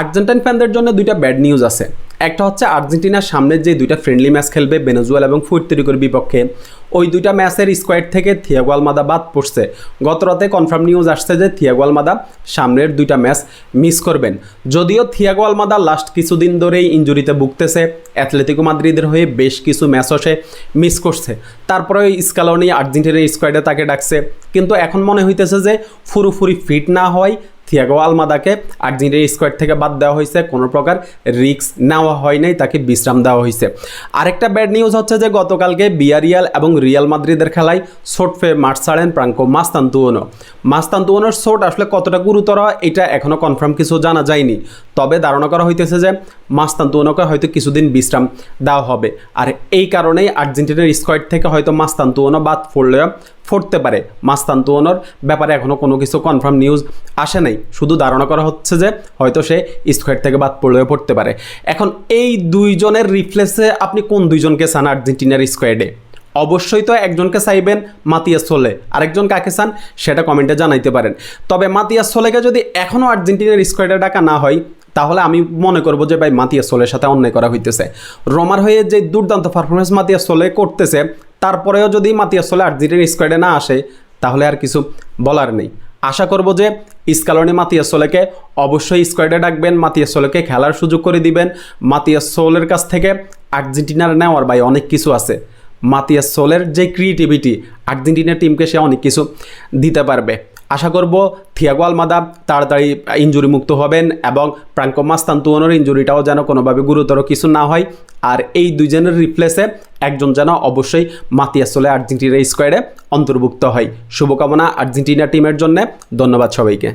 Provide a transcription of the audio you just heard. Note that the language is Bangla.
আর্জেন্টাইন ফ্যানদের জন্য দুইটা ব্যাড নিউজ আছে। একটা হচ্ছে আর্জেন্টিনার সামনের যে দুইটা ফ্রেন্ডলি ম্যাচ খেলবে বেনেজুয়েল এবং ফুর্তিরিকোর বিপক্ষে। ওই দুইটা ম্যাচের স্কোয়াড থেকে থিয়াগো আলমাদা বাদ পড়ছে। গত রাতে কনফার্ম নিউজ আসছে যে থিয়াগো আলমাদা সামনের দুইটা ম্যাচ মিস করবেন। যদিও থিয়াগো আলমাদা লাস্ট কিছুদিন ধরেই ইঞ্জুরিতে ভুগতেছে অ্যাথলেটিকো মাদ্রিদের হয়ে বেশ কিছু ম্যাচও সে মিস করছে। তারপরে ওই স্কালনি আর্জেন্টিনার স্কোয়াডে তাকে ডাকছে। কিন্তু এখন মনে হইতেছে যে ফুরুফুরি ফিট না হওয়ায় থিয়াগো আলমাদাকে আর্জেন্টিনার স্কোয়াড থেকে বাদ দেওয়া হয়েছে। কোনো প্রকার রিস্ক নেওয়া হয় নাই, তাকে বিশ্রাম দেওয়া হয়েছে। আরেকটা ব্যাড নিউজ হচ্ছে যে, গতকালকে বিয়ারিয়াল এবং রিয়াল মাদ্রিদের খেলায় সোটফে মাঠ ছাড়েন প্রাঙ্কো মাস্তান্তুয়নো মাস্তান্তুয়নোর শোট আসলে কতটা গুরুতর, এটা এখনও কনফার্ম কিছু জানা যায়নি। তবে ধারণা করা হইতেছে যে মাস্তান্তুয়নোকে হয়তো কিছুদিন বিশ্রাম দেওয়া হবে। আর এই কারণেই আর্জেন্টিনার স্কোয়াড থেকে হয়তো মাস্তান্তুয়নো বাদ পড়লেও ফুটতে পারে। মাস্তান্তুয়নোর ব্যাপারে এখনও কোনো কিছু কনফার্ম নিউজ আসে নাই। শুধু ধারণা করা হচ্ছে যে হয়তো সে স্কোয়াড থেকে বাদ পড়লেও পড়তে পারে। এখন এই দুইজনের রিফ্লেসে আপনি কোন দুইজনকে চান আর্জেন্টিনার স্কোয়াডে অবশ্যই তো একজনকে চাইবেন মাতিয়াস সোলে, আরেকজন কাকে চান সেটা কমেন্টে জানাইতে পারেন। তবে মাতিয়াস সোলেকে যদি এখনও আর্জেন্টিনার স্কোয়াডে ডাকা না হয়, তাহলে আমি মনে করব যে ভাই মাতিয়া সোলের সাথে অন্যায় করা হইতেছে। রোমার হয়ে যে দুর্দান্ত পারফরমেন্স মাতিয়া সোলে করতেছে, তারপরেও যদি মাতিয়া সোলে আর্জেন্টিনার স্কোয়াডে না আসে, তাহলে আর কিছু বলার নেই। আশা করব যে স্কালনি মাতিয়া সোলেকে অবশ্যই স্কোয়াডে ডাকবেন মাতিয়া সোলেকে খেলার সুযোগ করে দিবেন। মাতিয়া সোলের কাছ থেকে আর্জেন্টিনার নেওয়ার বাই অনেক কিছু আছে। মাতিয়া সোলের যে ক্রিয়েটিভিটি আর্জেন্টিনার টিমকে সে অনেক কিছু দিতে পারবে। আশা করব থিয়াগো আলমাদা তাড়াতাড়ি ইঞ্জুরি মুক্ত হবেন এবং প্রাঙ্ক মাস্তান্তুয়নের ইঞ্জুরিটাও যেন কোনোভাবে গুরুতর কিছু না হয়। আর এই দুজনের রিপ্লেসে একজন যেন অবশ্যই মাতিয়া সোলে আর্জেন্টিনার স্কোয়াডে অন্তর্ভুক্ত হয়। শুভকামনা আর্জেন্টিনা টিমের জন্য। ধন্যবাদ সবাইকে।